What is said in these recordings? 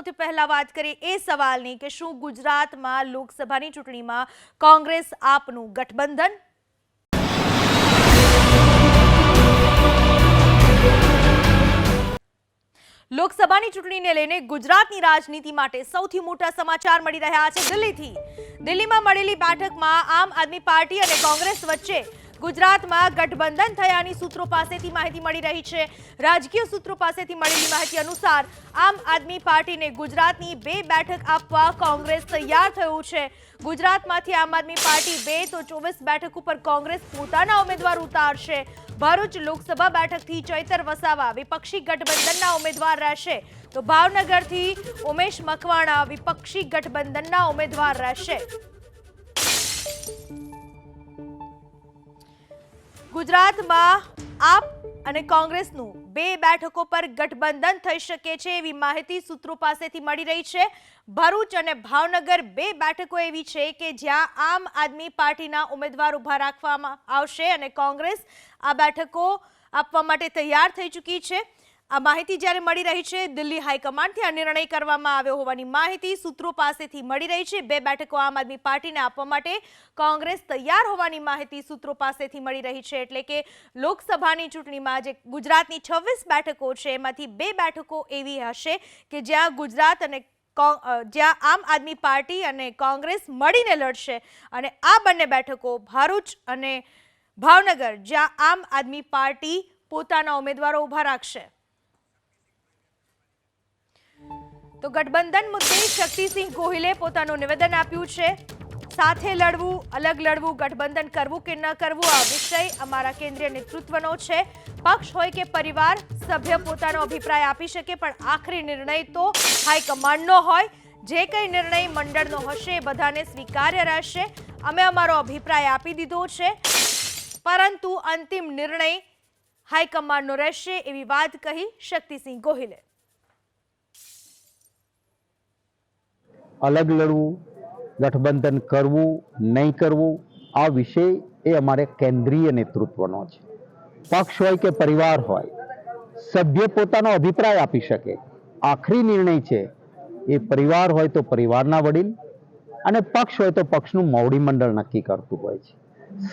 સૌથી પહેલા વાત કરીએ એ સવાલની કે શું ગુજરાતમાં લોકસભાની ચૂંટણીમાં કોંગ્રેસ આપનું ગઠબંધન? લોકસભાની ચૂંટણીને લઈને ગુજરાતની રાજનીતિ માટે સૌથી મોટા સમાચાર મળી રહ્યા છે દિલ્હીથી. દિલ્હીમાં મળેલી બેઠકમાં આમ આદમી પાર્ટી અને કોંગ્રેસ વચ્ચે ગુજરાતમાં ગઠબંધન થયાની સૂત્રો પાસેથી માહિતી મળી રહી છે. રાજકીય સૂત્રો પાસેથી મળેલી માહિતી અનુસાર આમ આદમી પાર્ટીને ગુજરાતની બે બેઠક આપવા કોંગ્રેસ તૈયાર થયું છે. ગુજરાતમાંથી આમ આદમી પાર્ટી બે તો ચોવીસ બેઠક ઉપર કોંગ્રેસ પોતાના ઉમેદવાર ઉતારશે. ભરૂચ લોકસભા બેઠકથી ચૈતર વસાવા વિપક્ષી ગઠબંધનના ઉમેદવાર રહેશે. તો ભાવનગરથી ઉમેશ મકવાણા વિપક્ષી ગઠબંધનના ઉમેદવાર રહેશે. ગુજરાતમાં આપ અને કોંગ્રેસનું બે બેઠકો પર ગઠબંધન થઈ શકે છે એવી માહિતી સૂત્રો પાસેથી મળી રહી છે. ભરૂચ અને ભાવનગર બે બેઠકો એવી છે કે જ્યાં આમ આદમી પાર્ટીના ઉમેદવાર ઊભા રાખવામાં આવશે અને કોંગ્રેસ આ બેઠકો આપવા માટે તૈયાર થઈ ચૂકી છે. આ માહિતી જ્યારે મળી રહી છે, દિલ્હી હાઈકમાન્ડથી આ નિર્ણય કરવામાં આવ્યો હોવાની માહિતી સૂત્રો પાસેથી મળી રહી છે. બે બેઠકો આમ આદમી પાર્ટીને આપવા માટે કોંગ્રેસ તૈયાર હોવાની માહિતી સૂત્રો પાસેથી મળી રહી છે. એટલે કે લોકસભાની ચૂંટણીમાં જે ગુજરાતની છવ્વીસ બેઠકો છે, એમાંથી બે બેઠકો એવી હશે કે જ્યાં ગુજરાત અને જ્યાં આમ આદમી પાર્ટી અને કોંગ્રેસ મળીને લડશે. અને આ બંને બેઠકો ભરૂચ અને ભાવનગર, જ્યાં આમ આદમી પાર્ટી પોતાના ઉમેદવારો ઊભા રાખશે. તો ગઠબંધન મુદ્દે શક્તિસિંહ ગોહિલે પોતાનું નિવેદન આપ્યું છે. સાથે લડવું, અલગ લડવું, ગઠબંધન કરવું કે ન કરવું, આ વિષય અમારા કેન્દ્રીય નેતૃત્વનો છે. પક્ષ હોય કે પરિવાર, સભ્ય પોતાનો અભિપ્રાય આપી શકે, પણ આખરી નિર્ણય તો હાઈકમાન્ડનો હોય. જે કંઈ નિર્ણય મંડળનો હશે એ બધાને સ્વીકાર્ય રહેશે. અમે અમારો અભિપ્રાય આપી દીધો છે. પરંતુ અંતિમ નિર્ણય હાઈકમાન્ડનો રહેશે એવી વાત કહી શક્તિસિંહ ગોહિલે. અલગ લડવું, ગઠબંધન કરવું, નહીં કરવું, આ વિષય એ અમારે કેન્દ્રીય નેતૃત્વનો છે. પક્ષ હોય કે પરિવાર હોય, સભ્ય પોતાનો અભિપ્રાય આપી શકે. આખરી નિર્ણય છે, એ પરિવાર હોય તો પરિવારના વડીલ અને પક્ષ હોય તો પક્ષનું મોવડી મંડળ નક્કી કરતું હોય છે.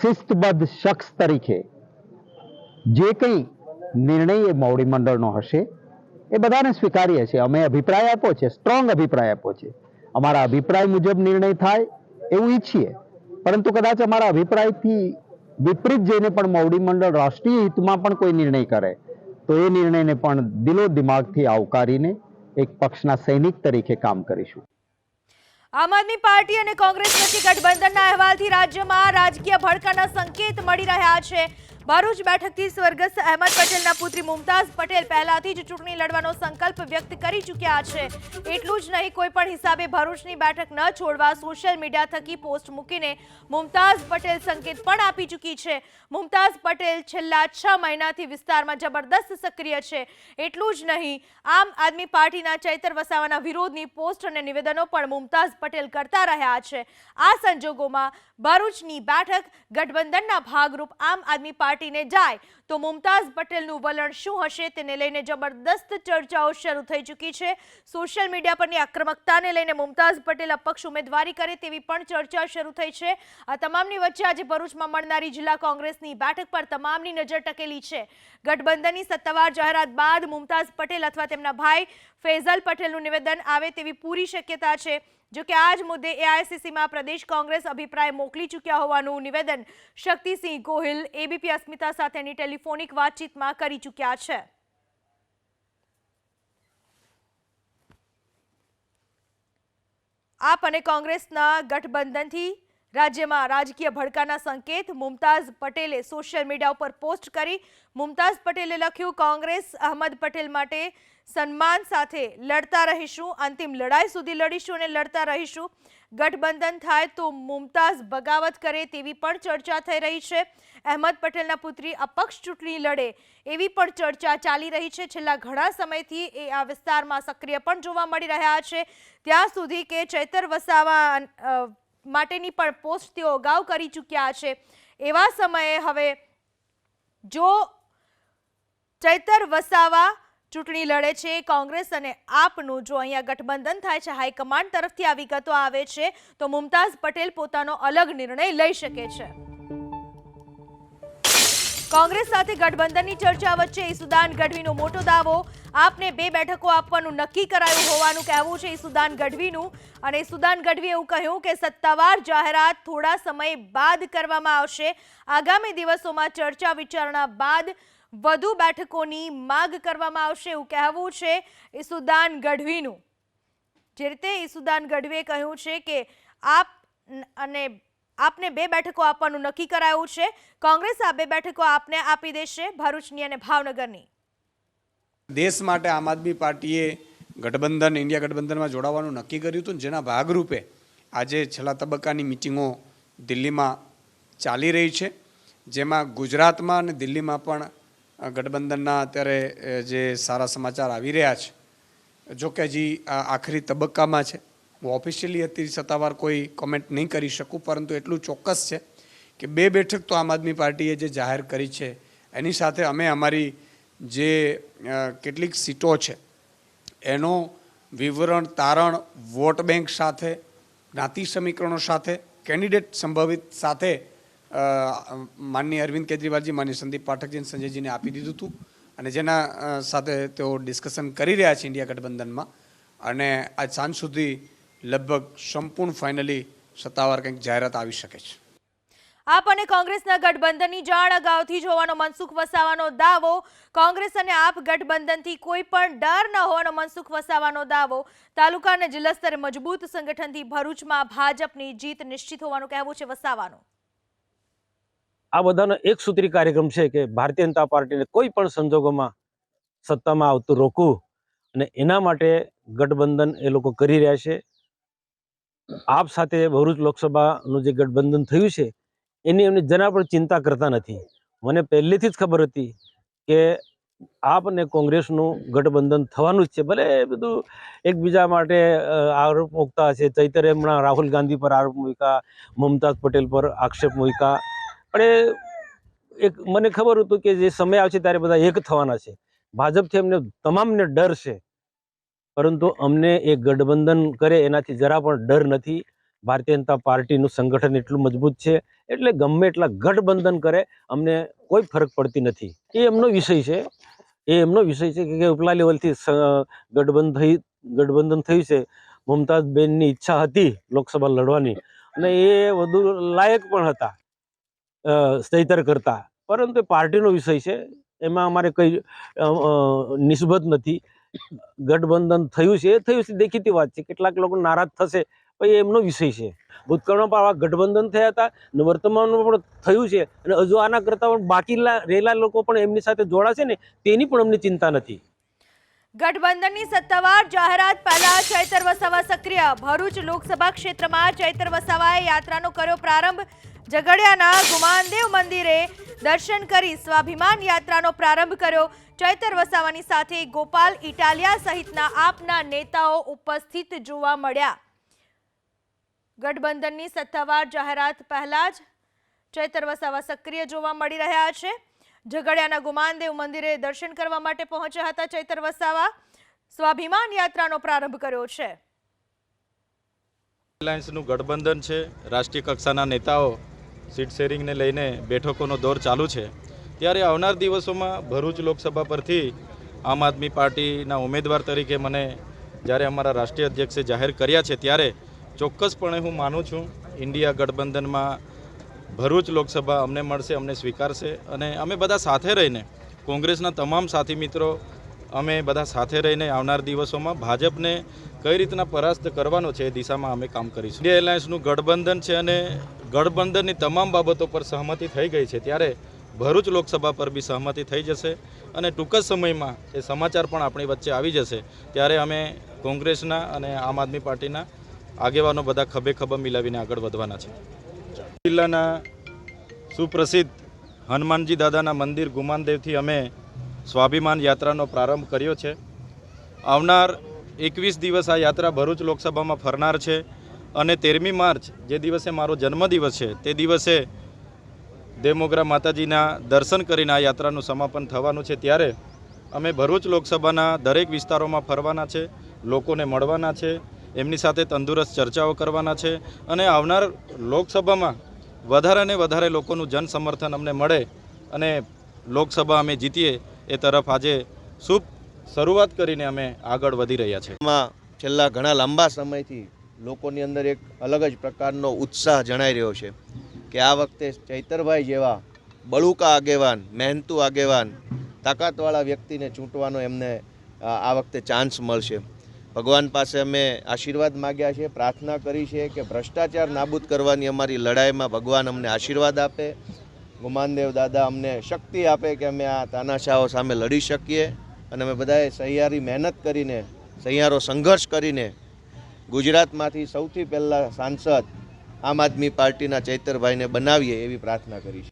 શિસ્તબદ્ધ શખ્સ તરીકે જે કંઈ નિર્ણય એ મોવડી મંડળનો હશે, એ બધાને સ્વીકાર્ય છે અમે અભિપ્રાય આપ્યો છે સ્ટ્રોંગ અભિપ્રાય આપ્યો છે. અમારા અભિપ્રાય મુજબ નિર્ણય થાય એવું ઈચ્છીએ. પરંતુ કદાચ અમારા અભિપ્રાયથી વિપરીત જઈને પણ મોવડી મંડળ રાષ્ટ્રીય હિતમાં પણ કોઈ નિર્ણય કરે, તો એ નિર્ણયને પણ દિલો દિમાગથી આવકારીને એક પક્ષના સૈનિક તરીકે કામ કરીશું. આમ આદમી પાર્ટી અને કોંગ્રેસ વચ્ચે ગઠબંધનના અહેવાલથી રાજ્યમાં રાજકીય ભડકાના સંકેત મળી રહ્યા છે. ભરૂચ બેઠકથી સ્વર્ગસ્થ અહેમદ પટેલના પુત્રી મુમતાઝ પટેલ પહેલાથી જ ચૂંટણી લડવાનો સંકલ્પ વ્યક્ત કરી ચૂક્યા છે. એટલું જ નહીં, કોઈ પણ હિસાબે ભરૂચની બેઠક ન છોડવા સોશિયલ મીડિયા થકી પોસ્ટ મૂકીને મુમતાઝ પટેલ સંકેત પણ આપી ચૂકી છે. મુમતાઝ પટેલ છેલ્લા છ મહિનાથી વિસ્તારમાં જબરદસ્ત સક્રિય છે. એટલું જ નહીં, આમ આદમી પાર્ટીના ચૈતર વસાવાના વિરોધની પોસ્ટ અને નિવેદનો પણ મુમતાઝ પટેલ કરતા રહ્યા છે. આ સંજોગોમાં ભરૂચની બેઠક ગઠબંધનના ભાગરૂપ આમ આદમી પાર્ટીને જાય. તો મુમતાઝ પટેલનું વલણ શું હશે તેને લઈને જબરદસ્ત ચર્ચાઓ શરૂ થઈ ચૂકી છે. સોશિયલ મીડિયા પરની આક્રમકતાને લઈને મુમતાઝ પટેલ અપક્ષ ઉમેદવારી કરે તેવી પણ ચર્ચા શરૂ થઈ છે. આ તમામની વચ્ચે આજે ભરૂચમાં મળનારી જિલ્લા કોંગ્રેસની બેઠક પર તમામની નજર ટકેલી છે. ગઠબંધનની સત્તાવાર જાહેરાત બાદ મુમતાઝ પટેલ અથવા તેમના ભાઈ ફૈઝલ પટેલનું નિવેદન આવે તેવી પૂરી શક્યતા છે. જો આ જ મુદ્દે એઆઈસીસીમાં પ્રદેશ કોંગ્રેસ અભિપ્રાય મોકલી ચૂક્યા હોવાનું નિવેદન શક્તિસિંહ ગોહિલ એબીપી અસ્મિતા સાથેની ટેલિફોનિક વાતચીતમાં કરી ચૂક્યા છે. આપ અને કોંગ્રેસના ગઠબંધનથી રાજ્યમાં રાજકીય ભડકાના સંકેત, મુમતાઝ પટેલે સોશિયલ મીડિયા ઉપર પોસ્ટ કરી. મુમતાઝ પટેલે લખ્યું, કોંગ્રેસ અહમદ પટેલ માટે સન્માન સાથે લડતા રહીશું, અંતિમ લડાઈ સુધી લડીશું અને લડતા રહીશું. ગઠબંધન થાય તો મુમતાઝ બગાવત કરે તેવી પણ ચર્ચા થઈ રહી છે. અહેમદ પટેલના પુત્રી અપક્ષ ચૂંટણી લડે એવી પણ ચર્ચા ચાલી રહી છે. છેલ્લા ઘણા સમયથી એ આ વિસ્તારમાં સક્રિય પણ જોવા મળી રહ્યા છે. ત્યાં સુધી કે ચૈતર વસાવા માટેની પણ પોસ્ટ તેઓ અગાઉ કરી ચૂક્યા છે. એવા સમયે હવે જો ચૈતર વસાવા ચૂંટણી લડે છે, કોંગ્રેસ અને આપનું જો અહીંયા ગઠબંધન થાય છે, હાઈકમાન્ડ તરફથી આ વિગતો આવે છે, તો મુમતાઝ પટેલ પોતાનો અલગ નિર્ણય લઈ શકે છે. કોંગ્રેસ સાથે ગઠબંધનની ચર્ચા વચ્ચે ઈસુદાન ગઢવીનો મોટો દાવો. આપને બે બેઠકો આપવાનું નક્કી કરાયું હોવાનું કહેવું છે ઈસુદાન ગઢવીનું. અને ઈસુદાન ગઢવીએ એવું કહ્યું કે સત્તાવાર જાહેરાત થોડા સમય બાદ કરવામાં આવશે. આગામી દિવસોમાં ચર્ચા વિચારણા બાદ વધુ બેઠકોની માગ કરવામાં આવશે એવું કહેવું છે ઈસુદાન ગઢવીનું. જે રીતે ઈસુદાન ગઢવીએ કહ્યું છે કે આપ અને આપને બે બેઠકો આપવાનું નક્કી કરાયું છે. કોંગ્રેસ આ બે બેઠકો આપને આપી દેશે, ભરૂચની અને ભાવનગરની. દેશ માટે આમ આદમી પાર્ટીએ ગઠબંધન, ઇન્ડિયા ગઠબંધનમાં જોડાવાનું નક્કી કર્યું હતું જેના ભાગરૂપે આજે છેલ્લા તબક્કાની મિટિંગો દિલ્હીમાં ચાલી રહી છે. જેમાં ગુજરાતમાં અને દિલ્હીમાં પણ ગઠબંધનના અત્યારે જે સારા સમાચાર આવી રહ્યા છે. જો કે હજી આખરી તબક્કામાં છે. હું ઓફિશિયલી અત્યારે સત્તાવાર કોઈ કોમેન્ટ નહીં કરી શકું, પરંતુ એટલું ચોક્કસ છે કે બે બેઠક તો આમ આદમી પાર્ટીએ જે જાહેર કરી છે, એની સાથે અમે અમારી જે કેટલીક સીટો છે, એનો વિવરણ, તારણ, વોટ બેંક સાથે, જ્ઞાતિ સમીકરણો સાથે, કેન્ડિડેટ સંભવિત સાથે માનનીય અરવિંદ કેજરીવાલજી, માનનીય સંદીપ પાઠકજી અને સંજયજીને આપી દીધું હતું. અને જેના સાથે તેઓ ડિસ્કશન કરી રહ્યા છે ઇન્ડિયા ગઠબંધનમાં. અને આજ સાંજ સુધી લગભગ સંપૂર્ણ ફાઇનલી સત્તાવાર કંઈક જાહેરાત આવી શકે છે. આપ અને કોંગ્રેસના ગઠબંધનની જાણ અગાઉથી જ હોવાનો મનસુખ વસાવાનો દાવો કોંગ્રેસ અને આપ ગઠબંધનથી કોઈ પણ ડર ન હોવાનો મનસુખ વસાવાનો દાવો તાલુકા અને જિલ્લા સ્તરે મજબૂત સંગઠનથી ભરૂચમાં ભાજપની જીત નિશ્ચિત હોવાનું કહેવું છે વસાવાનું. આ બધાનો એક સૂત્રી કાર્યક્રમ છે કે ભારતીય જનતા પાર્ટીને કોઈ પણ સંજોગોમાં સત્તામાં આવતું રોકવું અને એના માટે ગઠબંધન એ લોકો કરી રહ્યા છે. આપ સાથે ભરૂચ લોકસભાનું જે ગઠબંધન થયું છે, એની એમની જરા પણ ચિંતા કરતા નથી. મને પહેલેથી જ ખબર હતી કે આપ અને કોંગ્રેસનું ગઠબંધન થવાનું જ છે. ભલે બધું એકબીજા માટે આરોપ મૂકતા હશે, ચૈતરે હમણાં રાહુલ ગાંધી પર આરોપ મૂક્યા, મમતાજ પટેલ પર આક્ષેપ મૂક્યા. પણ એક મને ખબર હતું કે જે સમય આવશે ત્યારે બધા એક થવાના છે. ભાજપથી એમને તમામને ડર છે. પરંતુ અમને એ ગઠબંધન કરે એનાથી જરા પણ ડર નથી. ભારતીય જનતા પાર્ટીનું સંગઠન એટલું મજબૂત છે એટલે ગમે એટલા ગઠબંધન કરે અમને કોઈ ફરક પડતી નથી. એ એમનો વિષય છે. એ એમનો વિષય છે કે ઉપલા લેવલથી ગઠબંધન થઈ ગઠબંધન થયું છે. મુમતાજબેનની ઈચ્છા હતી લોકસભા લડવાની અને એ વધુ લાયક પણ હતા અ, કરતા. પરંતુ પાર્ટીનો વિષય છે. એમાં અમારે કંઈ નિસ્બત નથી. ગઠબંધન થયું છે, એ થયું છે, દેખીતી વાત છે. કેટલાક લોકો નારાજ થશે એ એમનો વિષય છે. ભૂતકાળમાં પણ આવા ગઠબંધન થયા હતા અને વર્તમાનમાં પણ થયું છે, અને હજુ આના કરતાં પણ બાકી રહેલા લોકો પણ એમની સાથે જોડાશે ને, તેની પણ અમને ચિંતા નથી. ગઠબંધનની સત્તાવાર જાહેરાત પહેલા ચૈતર વસાવા સક્રિય. ભરૂચ લોકસભા ક્ષેત્રમાં ચૈતર વસાવાએ યાત્રાનો કર્યો પ્રારંભ. ઝઘડિયાના ગુમાનદેવ મંદિરે દર્શન કરી સ્વાભિમાન યાત્રાનો પ્રારંભ કર્યો. ચૈતર વસાવાની સાથે ગોપાલ ઇટાલિયા સહિતના આપના નેતાઓ ઉપસ્થિત જોવા મળ્યા. ગઠબંધનની સત્તાવાર જાહેરાત પહેલા જ ચૈતર વસાવા સક્રિય જોવા મળી રહ્યા છે. ઝઘડિયાના ગુમાનદેવ મંદિરે દર્શન કરવા માટે પહોંચ્યા હતા ચૈતર વસાવા. સ્વાભિમાન યાત્રાનો પ્રારંભ કર્યો છે. એલાયન્સનું ગઠબંધન છે. રાષ્ટ્રીય કક્ષાના નેતાઓ સીટ શેરિંગને લઈને બેઠકોનો દોર ચાલુ છે. ત્યારે આવનાર દિવસોમાં ભરૂચ લોકસભા પરથી આમ આદમી પાર્ટીના ઉમેદવાર તરીકે મને જ્યારે અમારા રાષ્ટ્રીય અધ્યક્ષે જાહેર કર્યા છે ત્યારે ચોક્કસપણે હું માનું છું, ઇન્ડિયા ગઠબંધનમાં ભરૂચ લોકસભા અમને મળશે, અમને સ્વીકારશે અને અમે બધા સાથે રહીને, કોંગ્રેસના તમામ સાથી મિત્રો, અમે બધા સાથે રહીને આવનાર દિવસોમાં ભાજપને કઈ રીતના પરાસ્ત કરવાનો છે એ દિશામાં અમે કામ કરીશું. ઇન્ડિયા એલાયન્સનું ગઠબંધન છે અને ગઠબંધનની તમામ બાબતો પર સહમતિ થઈ ગઈ છે. ત્યારે ભરૂચ લોકસભા પર બી સહમતિ થઈ જશે અને ટૂંક જ સમયમાં એ સમાચાર પણ આપણી વચ્ચે આવી જશે. ત્યારે અમે કોંગ્રેસના અને આમ આદમી પાર્ટીના આગેવાનો બધા ખભે ખભા મિલાવીને આગળ વધવાના છે. જિલ્લાના સુપ્રસિદ્ધ હનુમાનજી દાદાના મંદિર ગુમાનદેવથી અમે સ્વાભિમાન યાત્રાનો પ્રારંભ કર્યો છે. આવનાર એકવીસ દિવસ આ યાત્રા ભરૂચ લોકસભામાં ફરનાર છે. અને તેરમી માર્ચ, જે દિવસે મારો જન્મદિવસ છે, તે દિવસે દેમોગરા માતાજીના દર્શન કરીને આ યાત્રાનું સમાપન થવાનું છે. ત્યારે અમે ભરૂચ લોકસભાના દરેક વિસ્તારોમાં ફરવાના છે, લોકોને મળવાના છે, એમની સાથે તંદુરસ્ત ચર્ચાઓ કરવાના છે અને આવનાર લોકસભામાં વધારે ને વધારે લોકોનું જનસમર્થન અમને મળે અને લોકસભા અમે જીતીએ એ તરફ આજે શુભ શરૂઆત કરીને અમે આગળ વધી રહ્યા છીએ. છેલ્લા ઘણા લાંબા સમયથી લોકોની અંદર એક અલગ જ પ્રકારનો ઉત્સાહ જણાઈ રહ્યો છે કે આ વખતે ચૈતરભાઈ જેવા બળુકા આગેવાન, મહેનતુ આગેવાન, તાકાતવાળા વ્યક્તિને ચૂંટવાનો એમને આ વખતે ચાન્સ મળશે. ભગવાન પાસે અમે આશીર્વાદ માગ્યા છે, પ્રાર્થના કરી છે કે ભ્રષ્ટાચાર નાબૂદ કરવાની અમારી લડાઈમાં ભગવાન અમને આશીર્વાદ આપે. ગુમાનદેવ દાદા અમને શક્તિ આપે કે અમે આ તાનાશાહો સામે લડી શકીએ. અને અમે બધાએ સહિયારી મહેનત કરીને, સહિયારો સંઘર્ષ કરીને ગુજરાતમાંથી સૌથી પહેલાં સાંસદ આમ આદમી પાર્ટીના ચૈતરભાઈને બનાવીએ એવી પ્રાર્થના કરી છે